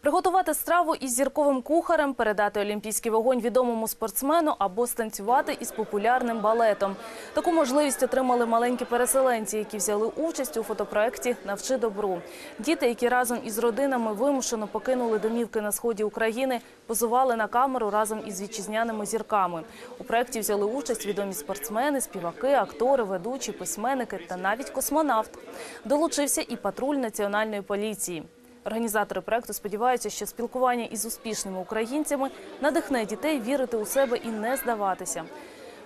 Приготувати страву із зірковим кухарем, передати олімпійський вогонь відомому спортсмену або станцювати із популярним балетом. Таку можливість отримали маленькі переселенці, які взяли участь у фотопроекті Навчи добру. Діти, які разом із родинами вимушено покинули домівки на сході України, позували на камеру разом із вітчизняними зірками. У проєкті взяли участь відомі спортсмени, співаки, актори, ведучі, письменники та навіть космонавт. Долучився і патруль національної поліції. Організатори проекту сподіваються, що спілкування із успішними українцями надихне дітей вірити у себе і не здаватися.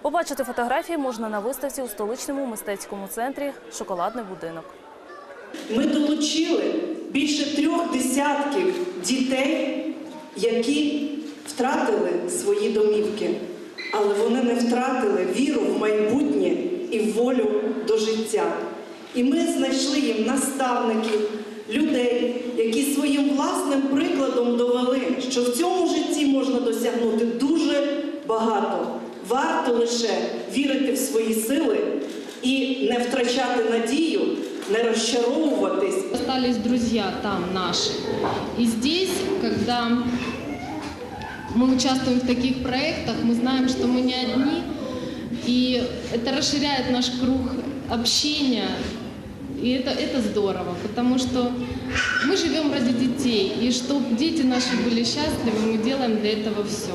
Побачити фотографії можна на виставці у столичному мистецькому центрі Шоколадний будинок. Ми долучили більше трьох десятків дітей, які втратили свої домівки, але вони не втратили віру в майбутнє і волю до життя. І ми знайшли їм наставників, людей, які своїм власним прикладом довели, що в цьому житті можна досягнути дуже багато. Варто лише вірити в свої сили і не втрачати надію, не розчаровуватись. Остались друзья там наши. И здесь, когда мы участвуем в таких проектах, мы знаем, что мы не одни, и это расширяет наш круг общения, и это, это здорово, потому что мы живем ради детей, и чтобы дети наши были счастливы, мы делаем для этого все.